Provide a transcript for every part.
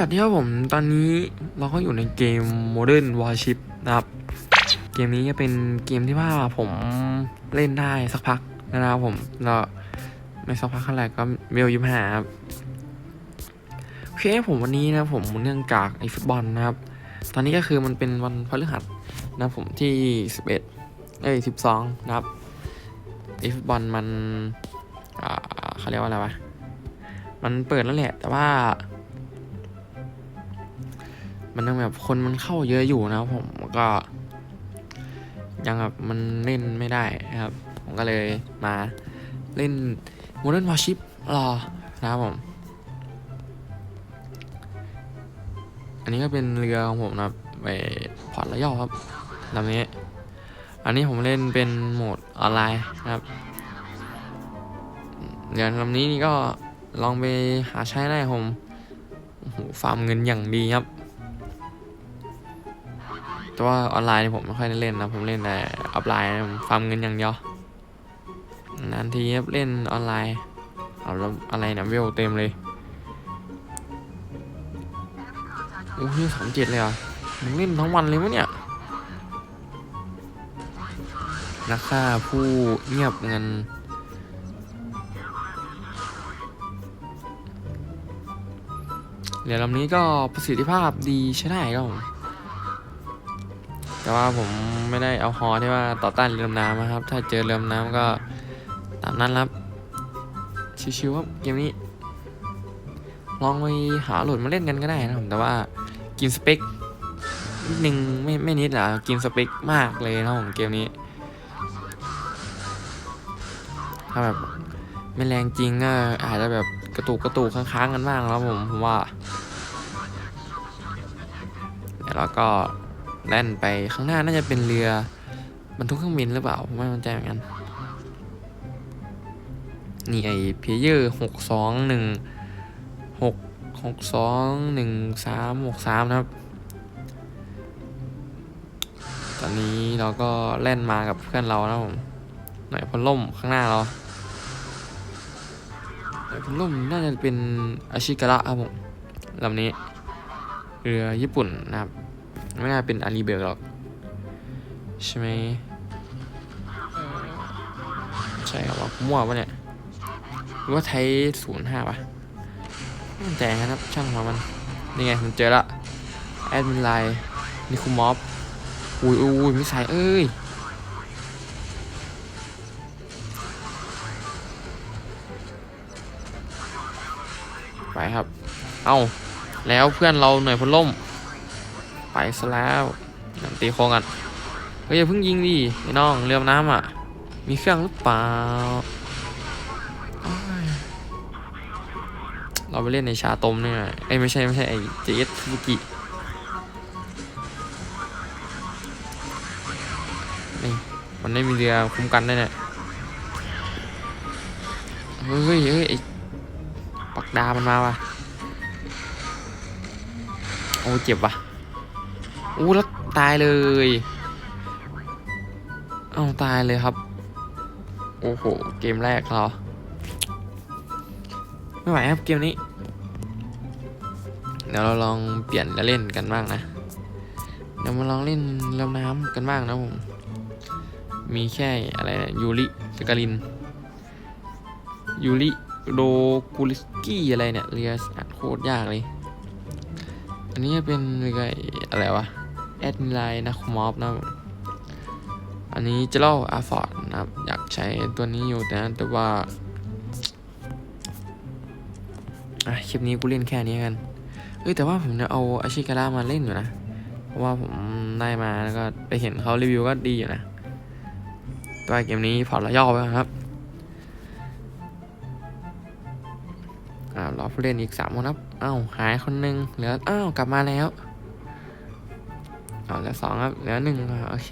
วัสดีครับผม ตอนนี้เราก็อยู่ในเกม Modern Warship นะครับ เกมนี้จะเป็นเกมที่ว่าผมเล่นได้สักพักนะครับผมแล้วไม่สักพักเท่าไหร่ก็เวลยิมหาครับโอเคผมวันนี้นะผมเนื่องจากไอ้ฟุตบอลนะครับ ตอนนี้ก็คือมันเป็นวันพฤหัสนะผมที่ 11 เอ้ย 12 นะครับไอ้ฟุตบอลมัน อ่าเขาเรียกว่าอะไรวะ มันเปิดแล้วแหละ แต่ว่า มันยังแบบคนมันเข้าเยอะอยู่นะผมก็ยังแบบมันเล่นไม่ได้นะครับ ผมก็เลยมาเล่น Modern Warship รอนะครับผม อันนี้ก็เป็นเรือของผมนะครับไปพอร์ตระยอครับลำนี้ อันนี้ผมเล่นเป็นโหมดออนไลน์นะครับเรือลำนี้นี่ก็ลองไปหาใช้ได้ผมโอ้โหฟาร์มเงินอย่างดีครับ แต่ว่าออนไลน์นี่ผมไม่ค่อยได้เล่นนะผมเล่นแต่ออฟไลน์ผมฟาร์มเงินอย่างเดียวนานทีเล่นออนไลน์เอาแล้วอะไรนะเวลเต็มเลยโอ้ยสามเจ็ดเลยเหรอะมึงเล่นทั้งวันเลยมั้เนี่ยนักฆ่าผู้เงียบเงินเรือลำนี้ก็ประสิทธิภาพดีใช้ได้ครับผม แต่ว่าผมไม่ได้เอาฮอที่ว่าต่อต้านเรือดำน้ำนะครับ ถ้าเจอเรือดำน้ำก็ตามนั้นครับ ชิวๆครับเกมนี้ ลองไปหาโหลดมาเล่นกันก็ได้นะครับแต่ว่ากินสเปคนิดนึงไม่ไม่นิดหรอกินสเปคมากเลยนะผมเกมนี้ ถ้าแบบไม่แรงจริงก็อาจจะแบบกระตุกกระตุกค้างๆกันบ้างแล้วผมผมว่าเดี๋ยวก็ แล่นไปข้างหน้าน่าจะเป็นเรือบรรทุกเครื่องบินหรือเปล่าผมไม่มั่นใจเหมือนกันนี่ไอเพเยอร์หกสองหนึ่งหกหกสองหนึ่งสามหกสามนะครับ ตอนนี้เราก็แล่นมากับเพื่อนเรานะผมหน่อยพลล่มข้างหน้าเราหน่อยพลล่มน่าจะเป็นอาชิกระครับผมลำนี้ เรือญี่ปุ่นนะครับ ไม่น่าเป็นอารีเบลหรอก ใช่ไหมใช่ครับว่ามั่วปะเนี่ยหรือว่าไทยศูนย์ห้าปะแน่ใจนะครับช่างหัวมันนี่ไงผมเจอละแอดมินไลน์นิคุมอฟอุ้ยอุ้ยมิสไซล์เอ้ยไปครับ เอาแล้วเพื่อนเราหน่วยพลล่ม ไปซะแล้วตีโค้งกันเฮ้ยอย่าเพิ่งยิงดิไอ้น้องเรือน้ำอะ มีเครื่องหรือเปล่า เราไปเล่นในชาตมเนี่ยไอ้ยไม่ใช่ไม่ใช่ไอ้เจสฟุกินี่มันไม่มีเรือคุ้มกันได้เนี่ยเฮ้ยเฮ้ยเฮ้ยไอ้ปักดามันมาว่ะโอ้เจ็บว่ะ อู้แล้วตายเลย เอ้าตายเลยครับ โอ้โห เกมแรกเราไม่ไหวครับเกมนี้ เดี๋ยวเราลองเปลี่ยนแล้วเล่นกันบ้างนะ เดี๋ยวมาลองเล่นลำน้ำกันบ้างนะผม มีแค่อะไรนะยูริสกาลิน ยูริโดกูลิสกี้อะไรเนี่ยเรียอ่านโคตรยากเลย อันนี้เป็นเรืออะไรวะ แอดมิไลน์นะคมอฟนะอันนี้จะเล่าอาฟอร์ดนะครับ อยากใช้ตัวนี้อยู่แต่แต่ว่าอะคลิปนี้กูเล่นแค่นี้กันเอ้ยแต่ว่าผมจะเอาอาชิการามาเล่นอยู่นะ เพราะว่าผมได้มาแล้วก็ไปเห็นเขารีวิวก็ดีอยู่นะตัวเกมนี้พอร์ตละย่อไปครับอ่ารอผู้เล่นอีกสามคนครับอ้าวหายคนหนึ่งเหลืออ้าวกลับมาแล้ว เอาเหลือสองครับเหลือหนึ่งครับโอเค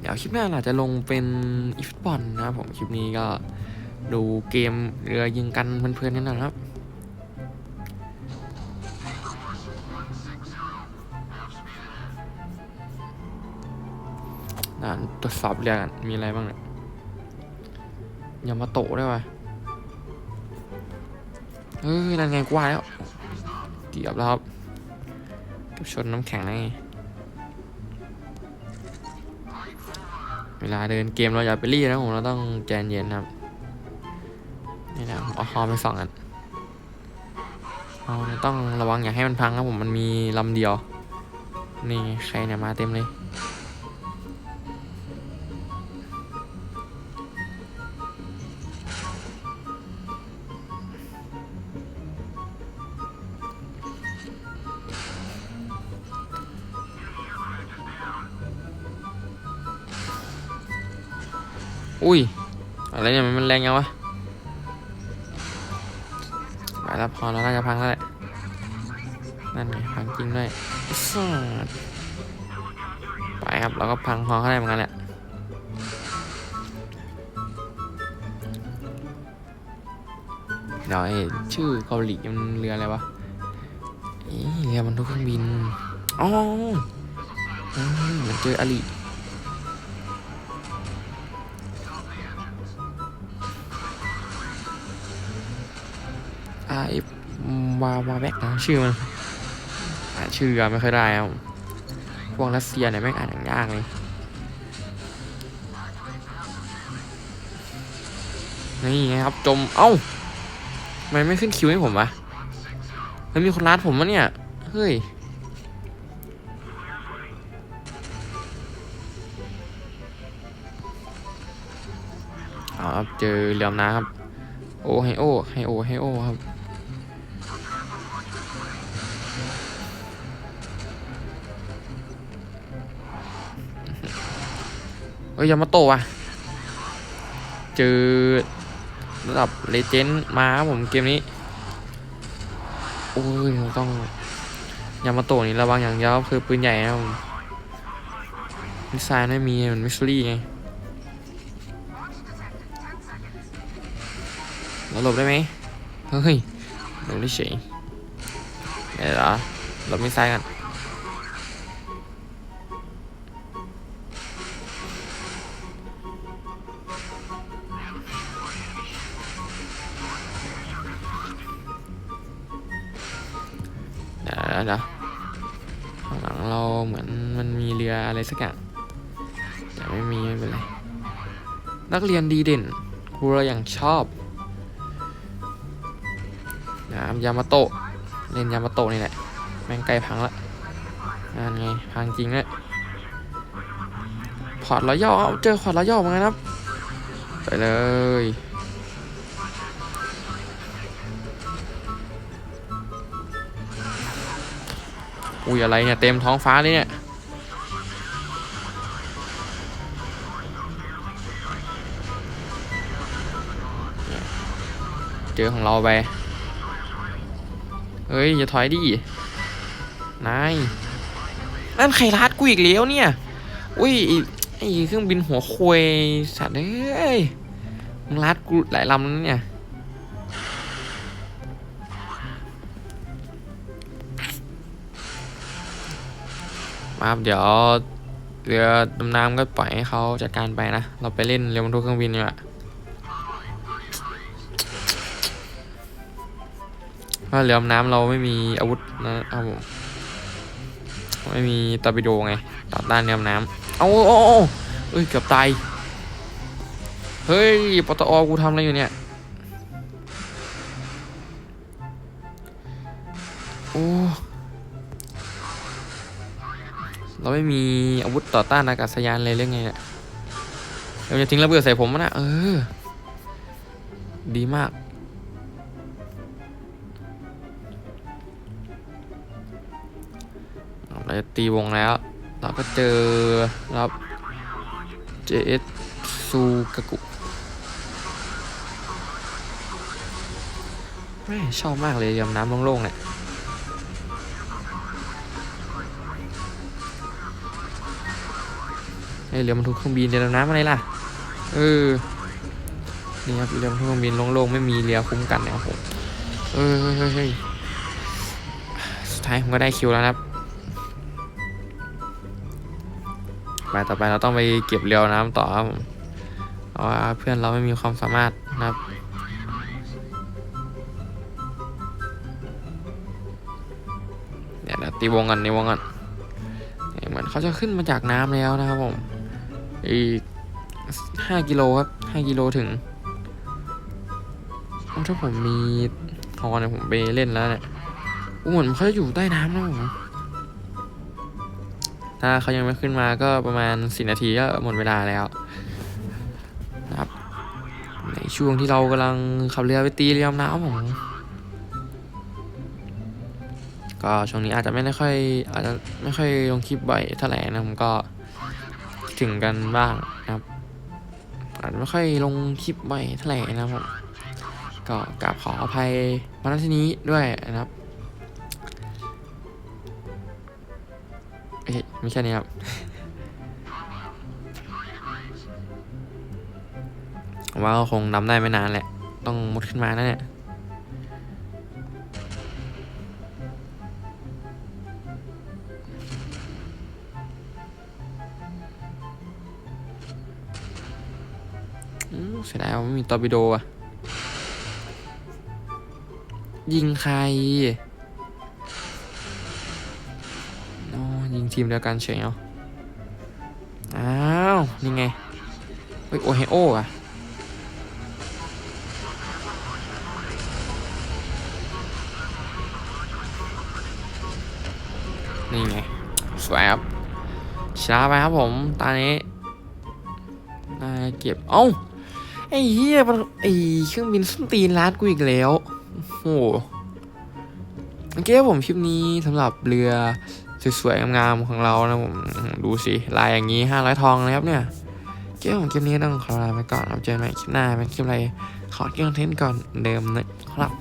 เดี๋ยวคลิปหน้าเราจะลงเป็นอีฟุตบอลนะครับผมคลิปนี้ก็ดูเกมเรือยิงกันเพลินๆกันนะครับด่านตรวจสอบเรือกันมีอะไรบ้างเนี่ยยามาโตะได้วยวะ เฮ้ยนั่นไงกว่าแล้วเกียบแล้วครับเกับชนน้ำแข็งได้ไงเวลาเดินเกมเราอย่าไปรีบนะผมเราต้องใจเย็นครับนี่นะผมเอาฮอไปสองอันเราต้องระวังอย่าให้มันพังครับผมมันมีลำเดียว นี่ใครเนี่ยมาเต็มเลย อุ้ย อะไรเนี่ยมันแรงยังวะไปแล้วพอแล้วน่าจะพังแล้วแหละนั่นไงพังจริงด้วยไปครับเราก็พังพอเขาได้เหมือนกันแหละเดี๋ยวไอ้ชื่อเกาหลีมันเรืออะไรวะเอ๊ะเรือบรรทุกเครื่องบินอ๋อมันเจออลิ ไอ้วาวาแบกนะชื่อมันอ่านชื่อไม่เคอยได้ครับพวกรัสเซียเนี่ยแม่งอ่านอย่างยากเลยนี่ไงครับจมเอ้าทำไมันไม่ขึ้นคิวให้ผมวะแล้วมีคนรัดผมมะเนี่ย เฮ้ยเอาครับเจอเรือดำน้ำครับ โอไฮโอไฮโอไฮโอครับ อ้ยยามาโตะว่ะเจอระดับเลเจนด์มาครับผมเกมนี้ โอ้ยเราต้องยามาโตะนี่ระวังอย่างเดียวคือปืนใหญ่นะผมมิสไซล์ไม่มีเหมันมิสซิลี่ไงเราหลบได้ไหมเฮ้ยหลบได้เฉยเดี๋ยวเหรอหลบมิสไซล์กัน เดี๋ยวเดี๋ยวข้างหลังเราเหมือนมันมีเรืออะไรสักอย่างแต่ไม่มีไม่เป็นไรนักเรียนดีเด่นครูเราอย่างชอบนะยามาโตะเล่นยามาโตะนี่แหละแม่งใกล้พังละงานไงพังจริงเลยพอร์ตรอย่อเอาเจอพอร์ตรอย่อมาครับไปเลย อุ้ยอะไรเนี่ยเต็มท้องฟ้าเลยเนี่ยเจอของเราไป เฮ้ย อย่าถอยดิ นาย นั่นใครรัดกูอีกแล้วเนี่ย อุ้ยไอ้เครื่องบินหัวควยสัตว์เอ้ยมึงรัดกูหลายลำแล้วเนี่ย มาครับเดี๋ยวเรือดำน้ำก็ปล่อยให้เขาจัดการไปนะ เราไปเล่นเรือบรรทุกเครื่องบินดีกว่าเพราะเรือดำน้ำเราไม่มีอาวุธนะครับผมไม่มีตอร์ปิโดไงต่อต้านเรือดำน้ำเอาเอาเอาเอาเอ้ยเกือบตายเฮ้ยปตอกูทำอะไรอยู่เนี่ยโอ้ เราไม่มีอาวุธต่อต้านอากาศยานเลยเรื่องไงเนี่ยเราจะทิ้งระเบิดใส่ผมมนะเออ ดีมาก เราจะตีวงแล้ว เราก็เจอรับ JS ซูกากุแม่ชอบมากเลยยำน้ำโล่งๆเนี่ย เรือบรรทุกเครื่องบินเรือดำน้ำอะไรล่ะ เออ นี่ครับเรือบรรทุกเครื่องบินโล่งๆไม่มีเรือคุ้มกันนะครับผมเออเฮ้ยสุดท้ายผมก็ได้คิวแล้วครับไปต่อไปเราต้องไปเก็บเรือน้ำต่อครับเพราะเพื่อนเราไม่มีความสามารถนะครับเดี๋ยวตีวงกันในวงกันเหมือนเขาจะขึ้นมาจากน้ำแล้วนะครับผม อีกห้ากิโลครับห้ากิโลถึงถ้าผมมีฮอเนี่ยผมไปเล่นแล้วเนี่ยอู้เหมือนเขาจะอยู่ใต้น้ำนะผมถ้าเขายังไม่ขึ้นมาก็ประมาณสี่นาทีก็หมดเวลาแล้วนะครับ ในช่วงที่เรากำลังขับเรือไปตีเรือดำน้ำผมก็ช่วงนี้อาจจะไม่ได้ค่อยอาจจะไม่ค่อยลงคลิปบ่อยเท่าไหร่นะผมก็ ถึงกันบ้างนะครับอาจจะไม่ค่อยลงคลิปบ่อยเท่าไหร่นะครับผมก็กราบขออภัยมาณที่นี้ด้วยนะครับเอ้ยไม่ใช่นี้ครับ ว่าก็คงนำได้ไม่นานแหละ ต้องมุดขึ้นมานะเนี่ย ไม่มีตอร์ปิโดอะยิงใครอ๋อยิงทีมเดียวกันเฉยเอาอ้าวนี่ไงเฮ้ยโอไฮโออะนี่ไงสวยครับชนะไปครับผม ตอนนี้น่าเก็บ เอ้า ไอ้เหี้ยมันไอ้เครื่องบินส้นตีนร้านกูอีกแล้วโอ้โหโอเคครับผมคลิปนี้สำหรับเรือสวยๆงามๆของเรานะผมดูสิลายอย่างนี้ห้าร้อยทองนะครับเนี่ยเกมของคลิปนี้ต้องขอลาไปก่อนเอาเจอกันใหม่คลิปหน้าเป็นคลิปอะไรขอเกี่ยวกับเทนก่อนเดิมนะครับ